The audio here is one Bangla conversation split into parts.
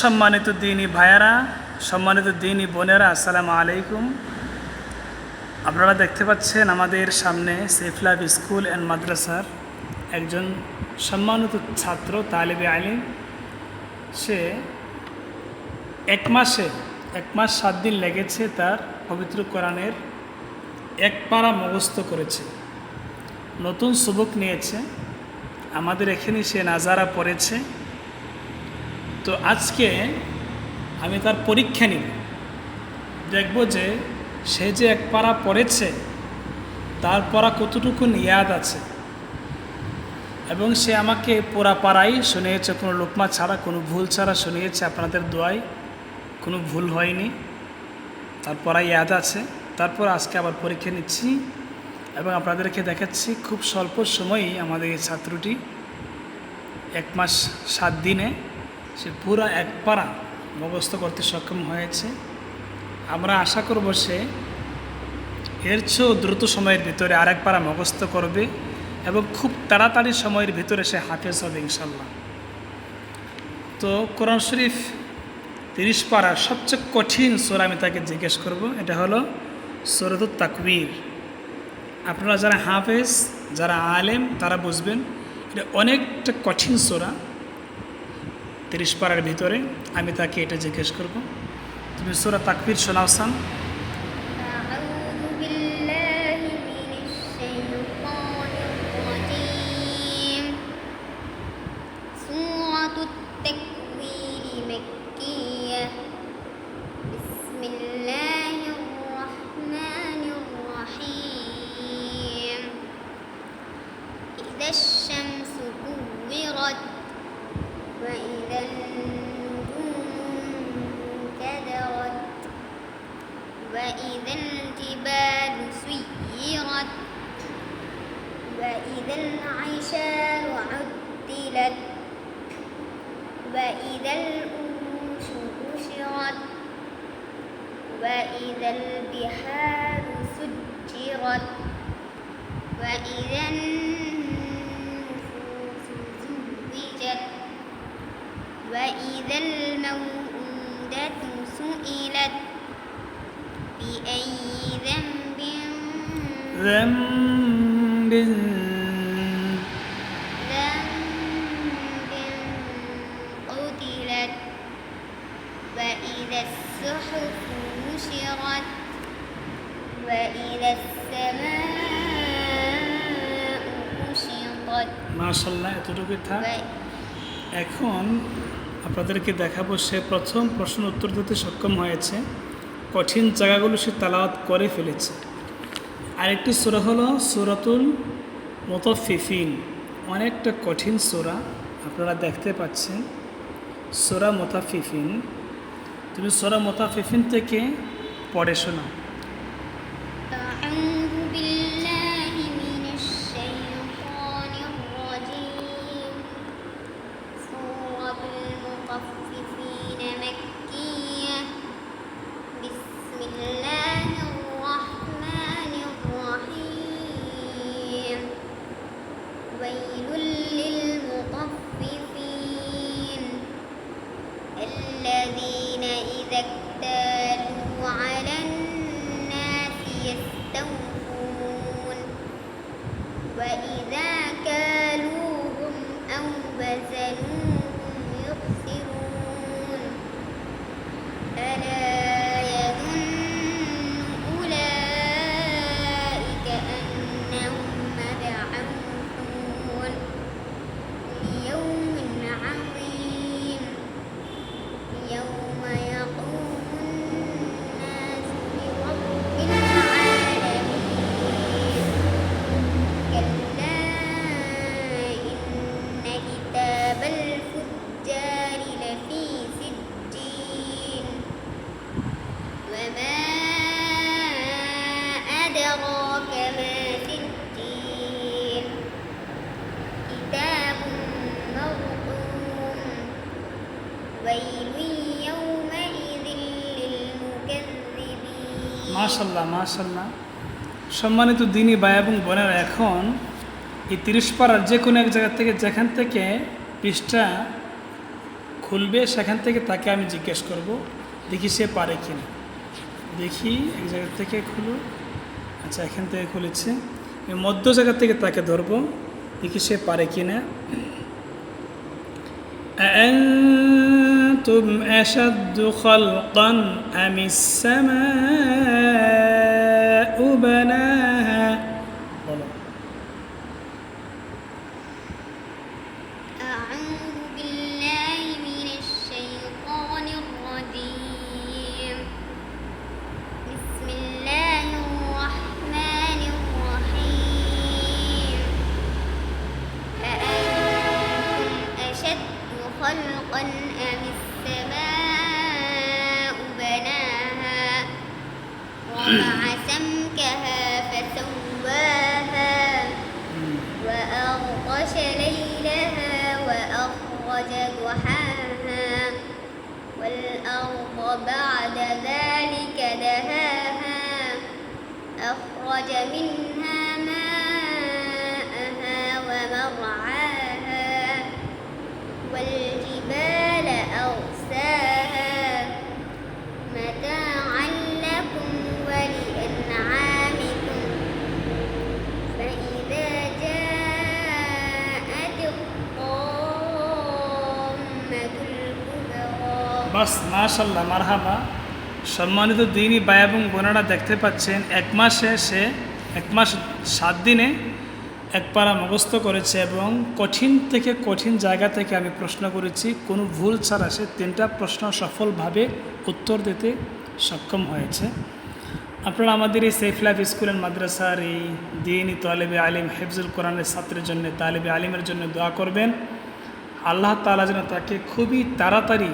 সম্মানিত দিনী ভাইয়ারা, সম্মানিত দিনী বোনেরা, আসসালামু আলাইকুম। আপনারা দেখতে পাচ্ছেন আমাদের সামনে সেফলাভ স্কুল অ্যান্ড মাদ্রাসার একজন সম্মানিত ছাত্র, তালেবে আলিম। সে এক মাসে, এক মাস সাত দিন লেগেছে তার পবিত্র কোরআনের এক পাড়া মুখস্থ করেছে। নতুন সুবক নিয়েছে। আমাদের এখানে সে নাজারা পড়েছে। তো আজকে আমি তার পরীক্ষা নিব। দেখব যে সে যে এক পাড়া পড়েছে, তার পড়া কতটুকু ইয়াদ আছে? এবং সে আমাকে পুরা পাড়াই শুনিয়েছে, কোনো লোকমা ছাড়া, কোনো ভুল ছাড়া শুনিয়েছে, আপনাদের দোয়ায় কোনো ভুল হয়নি। তার পড়া ইয়াদ আছে। তারপর আজকে আবার পরীক্ষা নিচ্ছি এবং আপনাদেরকে দেখাচ্ছি খুব স্বল্প সময়েই আমাদের এই ছাত্রটি এক মাস সাত দিনে সে পুরো এক পাড়া মুখস্থ করতে সক্ষম হয়েছে। আমরা আশা করব সে এর চেয়েও দ্রুত সময়ের ভিতরে আরেক পাড়া মুখস্থ করবে এবং খুব তাড়াতাড়ি সময়ের ভিতরে সে হাফেজ হবে ইনশাল্লাহ তো কোরআন শরীফ তিরিশ পাড়ার সবচেয়ে কঠিন সোর আমি তাকে জিজ্ঞেস করব, এটা হলো সরদুত তাকবীর। আপনারা যারা হাফেজ, যারা আলেম, তারা বুঝবেন, এটা অনেকটা কঠিন সোরা। তিরিশ পাড়ার ভিতরে আমি তাকে এটা জিজ্ঞেস করব। তুমি সুরা তাকবির শোনাওসান وإذا العشار عدلت وإذا الأرش حشرت وإذا البحار سجرت وإذا النفوس زوجت وإذا الموءودة سئلت بأي ذنب ذنب মাশাল্লাহ এতটুকু থাক। এখন আপনাদেরকে দেখাবো সে প্রথম প্রশ্ন উত্তর দিতে সক্ষম হয়েছে। কঠিন জায়গাগুলো সে তালাওয়াত করে ফেলেছে। আরেকটি সুরা হলো সুরাতুল মোতফিফিন অনেকটা কঠিন সুরা আপনারা দেখতে পাচ্ছেন। সুরা মোতাফিফিন তুমি সুরা মোতাফিফিন থেকে পড়ে শোনাও। মাশাল্লাহ মাশাল্লাহ। সম্মানিত দিনী ভাই এবং বোনেরা, এখন এই তিরিশ পাড়ার যে কোনো এক জায়গা থেকে, যেখান থেকে পৃষ্ঠা খুলবে, সেখান থেকে তাকে আমি জিজ্ঞেস করব, দেখি সে পারে কি না দেখি এক জায়গা থেকে খুলো আচ্ছা এখান থেকে খুলেছে। মধ্য জায়গা থেকে তাকে ধরবো, দেখি সে পারে কি না أأنتم أشد خلقا أم السماء بناها رفع سمكها فسواها وأغطش ليلها وأخرج ضحاها والأرض بعد ذلك دهاها أخرج منها বাস মাশাল্লাহ মারহাবা। সম্মানিত দিনই ভাই এবং বোনেরা দেখতে পাচ্ছেন, এক মাসে সে, এক মাস সাত দিনে এক পারা মুখস্থ করেছে এবং কঠিন থেকে কঠিন জায়গা থেকে আমি প্রশ্ন করেছি, কোনো ভুল ছাড়া সে তিনটা প্রশ্ন সফলভাবে উত্তর দিতে সক্ষম হয়েছে। আপনারা আমাদের এই সেফ লাইফ স্কুল অ্যান্ড মাদ্রাসার এই দিনই তালেবে আলিম, হেফজুল কোরআনের ছাত্রের জন্য, তালেবে আলিমের জন্য দোয়া করবেন। আল্লাহ তালা যেন তাকে খুবই তাড়াতাড়ি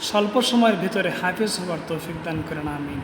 স্বল্প সময়ের ভিতরে হাফিজ হওয়ার তৌফিক দান করেন, আমিন।